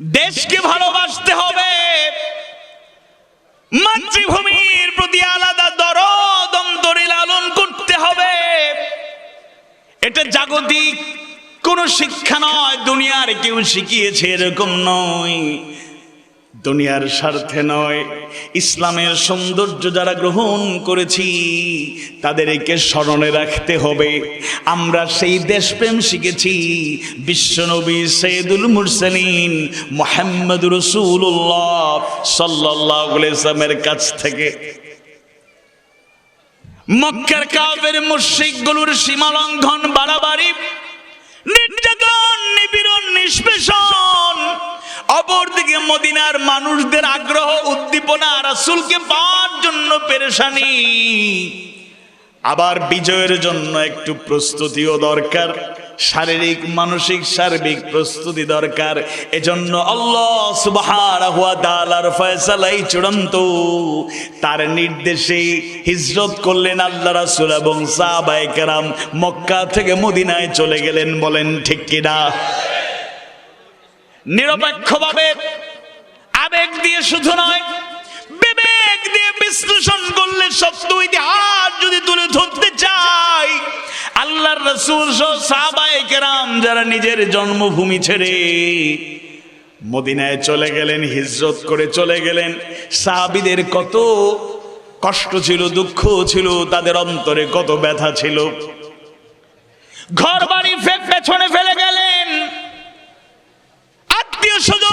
দেশকে ভালোবাসতে হবে। মাতৃভূমির প্রতি আলাদা দরদ, অন্তরে লালন করতে হবে। এটা জাগতিক কোন শিক্ষা নয়, দুনিয়ার কেউ শিখিয়েছে এরকম নয়। দুনিয়ার স্বার্থে নয়, ইসলামের সৌন্দর্য যারা গ্রহণ করেছি, তাদেরকে স্মরণে রাখতে হবে। আমরা সেই দেশপ্রেম শিখেছি। বিশ্বনবী সৈয়দুল মুরসালিন মোহাম্মদ রসুল্লাহ সাল্লাহ ইসলামের কাছ থেকে। মক্কার কাবের মুশ্রিকগুলোর সীমা লঙ্ঘন, বাড়াবাড়ি, নির্যাতন, নিপীড়ন, নিষ্পেষণ মদিনার মানুষদের আগ্রহ, উদ্দীপনা, রাসূলকে পাওয়ার জন্য পেরেশানি। আবার বিজয়ের জন্য একটু প্রস্তুতিও দরকার, শারীরিক, মানসিক, সার্বিক প্রস্তুতি দরকার। এজন্য তার নির্দেশে হিজরত করলেন আল্লাহ রাসুল এবং সাহাবায়ে মক্কা থেকে মদিনায় চলে গেলেন বলেন ঠিক কিনা? নিরপেক্ষভাবে আবেগ দিয়ে শুধু নয়, বিবেক দিয়ে বিশ্লেষণ করলে সত্য ইতিহাস যদি তুলে ধরতে চাই, আল্লাহর রসুল সাহাবায়ে কেরাম যারা নিজের জন্মভূমি ছেড়ে মদিনায় চলে গেলেন, হিজরত করে চলে গেলেন, সাহাবিদের কত কষ্ট ছিল, দুঃখ ছিল, তাদের অন্তরে কত ব্যথা ছিল। ঘর বাড়ি পেছনে ফেলে গেলেন। আত্মীয় স্বজন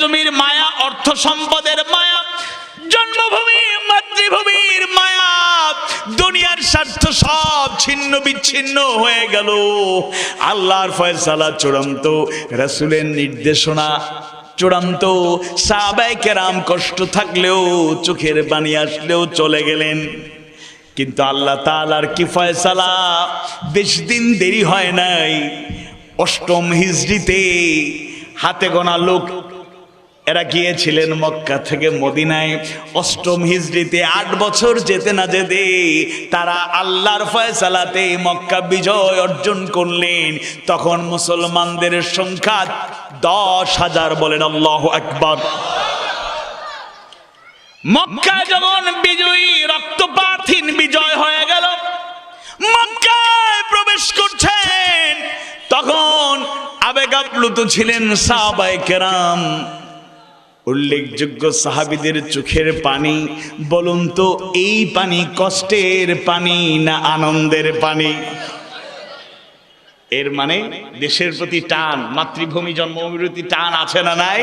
জমির মায়া, অর্থ সম্পদের মায়া, জন্মভূমি, মাতৃভূমির মায়া, দুনিয়ার স্বার্থ সব ছিন্ন বিচ্ছিন্ন হয়ে গেল। আল্লাহর ফয়সালা চূড়ান্ত, রাসূলের নির্দেশনা চূড়ান্ত, সাহাবায়ে কেরাম কষ্ট থাকলেও, চোখের পানি আসলেও চলে গেলেন। কিন্তু আল্লাহ তালার কি ফয়সালা? বেশি দিন দেরি হয় নাই। অষ্টম হিজড়িতে হাতে গোনা লোক এরা গিয়েছিলেন মক্কা থেকে মদিনায়। অষ্টম হিজড়িতে আট বছর যেতে না যেতে তারা আল্লাহর ফয়সালাতে মক্কা বিজয় অর্জন করলেন। তখন মুসলমানদের সংখ্যা দশ হাজার বলেন আল্লাহ আকবর। মক্কা যখন বিজয়ী, রক্তপাতহীন বিজয় হয়ে গেল। মক্কায় প্রবেশ করছেন। তখন আবেগ আপ্লুত ছিলেন সাহাবায়ে কেরাম। উল্লেখযোগ্য সাহাবিদের চোখের পানি, বলুন তো এই পানি কষ্টের পানি না আনন্দের পানি? এর মানে দেশের প্রতি টান, মাতৃভূমি, জন্মভূমির প্রতি টান আছে না নাই?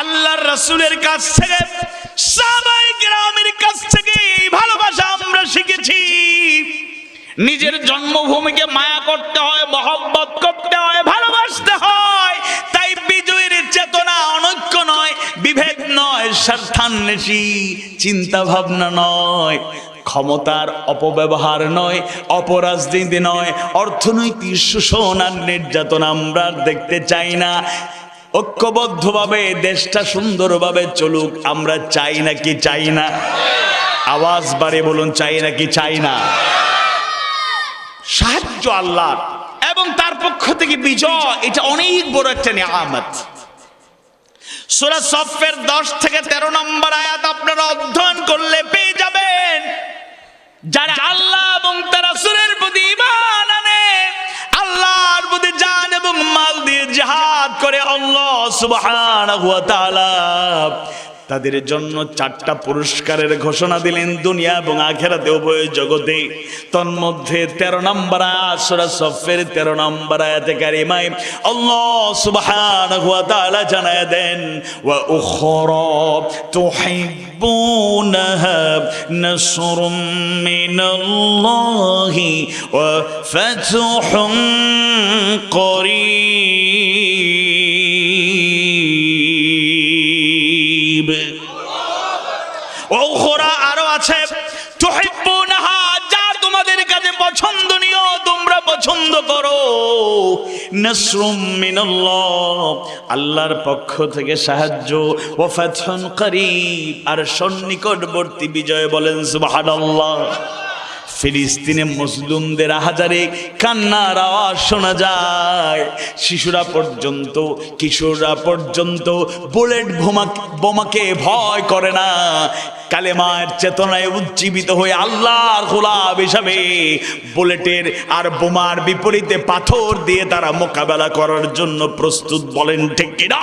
আল্লাহর রাসূলের কাছ থেকে, সাহাবায়ে কেরামের কাছ থেকে এই ভালোবাসা আমরা শিখেছি। নিজের জন্মভূমিকে মায়া স্বার্থান্বেষী চিন্তা ভাবনা নয়, ক্ষমতার অপব্যবহার নয়, অপরাজনীতি নয়, অর্থনৈতিক শোষণ আর নির্যাতন আমরা দেখতে চাই না। ঐক্যবদ্ধভাবে, দেশটা সুন্দরভাবে চলুক, আমরা চাই না কি চাই না। আওয়াজ বাড়ে বলুন, চাই না কি চাই না। সাহায্য আল্লাহ এবং তার পক্ষ থেকে বিজয়, এটা অনেক বড় একটা নিয়ামত। সূরা সফের দশ থেকে তেরো নম্বর আয়াত আপনারা অধ্যয়ন করলে পেয়ে যাবেন। যারা আল্লাহ এবং তারা সুরের প্রতি ঈমান আনে, আল্লাহর প্রতি জান এবং মাল দিয়ে জিহাদ করে আল্লাহ সুবহানাহু ওয়া তাআলা তাদের জন্য চারটা পুরস্কারের ঘোষণা দিলেন দুনিয়া এবং আখেরাতে উভয় জগতে। তন্মধ্যে তেরো নম্বর আসরা সফের তেরো নম্বর আয়াতে কারিমায় আল্লাহ সুবহানাহু ওয়া তাআলা জানায় দেন, ওয়া উখরা তুহিব্বুনাহা নাসরুম মিনাল্লাহি ওয়া ফাতহুম করিব। পছন্দ করো। আল্লাহর পক্ষ থেকে সাহায্য। ও করিব। আর সন্নিকটবর্তী বিজয় বলেন সুবহানাল্লাহ। ফিলিস্তিনে মুসলিমদের হাজারে কান্নার আওয়াজ শোনা যায়। শিশুরা পর্যন্ত, কিশোররা পর্যন্ত বুলেট বোমা বোমাকে ভয় করে না। কালেমার চেতনায় উজ্জীবিত হয়ে আল্লাহর গোলাপ হিসাবে বুলেটের আর বোমার বিপরীতে পাথর দিয়ে তারা মোকাবেলা করার জন্য প্রস্তুত বলেন ঠিক কিনা?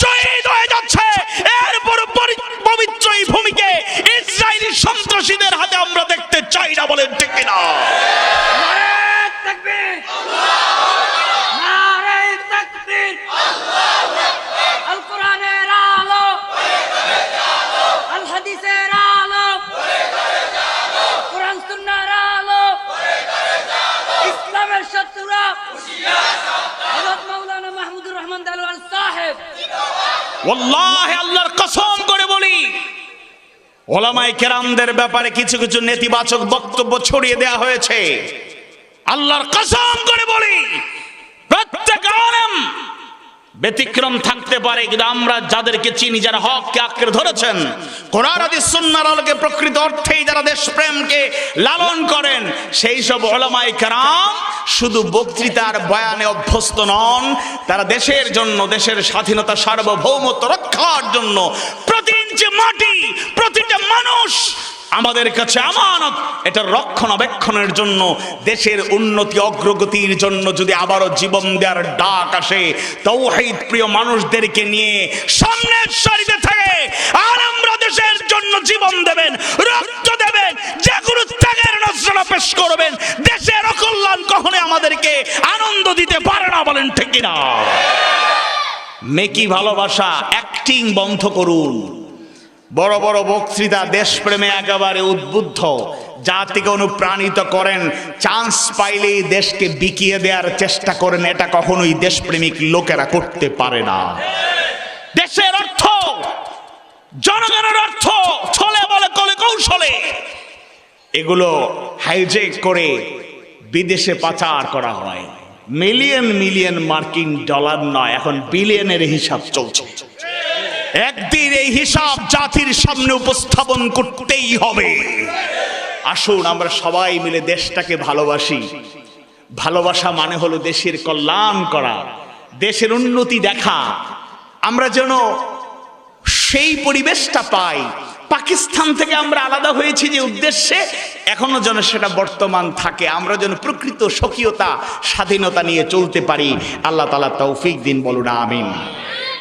শহীদ ওয়াল্লাহি আল্লাহর কসম করে বলি ওলামাই কেরামদের ব্যাপারে কিছু কিছু নেতিবাচক বক্তব্য ছড়িয়ে দেওয়া হয়েছে। আল্লাহর কসম করে বলি, প্রত্যেক আলেম ব্যতিক্রম থাকতে পারে, কিন্তু আমরা যাদেরকে চিনি, যারা হককে আঁকড়ে ধরেছেন, কোরআন সুন্নাহর আলোকে প্রকৃত অর্থেই যারা দেশপ্রেমকে লালন করেন, সেই সব ওলামাই কেরাম শুধু বক্তৃতার বয়ানে অভ্যস্ত নন, তারা দেশের জন্য, দেশের স্বাধীনতা, সার্বভৌমত্ব রক্ষার জন্য প্রতি ইঞ্চি মাটি, প্রতিটা মানুষ আমাদের কাছে আমানত। এটা রক্ষণাবেক্ষণের জন্য, দেশের উন্নতি, অগ্রগতির জন্য যদি আবারও জীবন দেওয়ার ডাক আসে, তৌহিদ প্রিয় মানুষদেরকে নিয়ে সামনের সারিতে থাকে আর আমরা দেশের জন্য জীবন দেবেন, রক্ত দেবেন, যে কোনো ত্যাগের নজরা পেশ করবেন। দেশের অকল্যাণ কখনো আমাদেরকে আনন্দ দিতে পারে না বলেন ঠিক না মেকি ভালোবাসা অ্যাক্টিং বন্ধ করুন। বড় বড় বক্তৃতা দেশপ্রেমে একেবারে উদ্বুদ্ধ। জাতিকে অনুপ্রাণিত করেন চান্স পাইলেই দেশকে বিকিয়ে দেওয়ার চেষ্টা করেন, এটা কখনোই দেশপ্রেমিক লোকেরা করতে পারে না। দেশের অর্থ, জনগণের অর্থ, ছলে বলে কলে কৌশলে, এগুলো হাইজেক করে বিদেশে পাচার করা হয়। মিলিয়ন মিলিয়ন মার্কিন ডলার নয়, এখন বিলিয়নের হিসাব চলছে। একদিন এই হিসাব জাতির সামনে উপস্থাপন করতেই হবে। আসুন, আমরা সবাই মিলে দেশটাকে ভালোবাসি। ভালোবাসা মানে হলো দেশের কল্যাণ করা, দেশের উন্নতি দেখা। আমরা যেন সেই পরিবেশটা পাই। পাকিস্তান থেকে আমরা আলাদা হয়েছি যে উদ্দেশ্যে, এখনও যেন সেটা বর্তমান থাকে। আমরা যেন প্রকৃত স্বকীয়তা, স্বাধীনতা নিয়ে চলতে পারি। আল্লাহ তালা তৌফিক দিন বলুন, আমিন।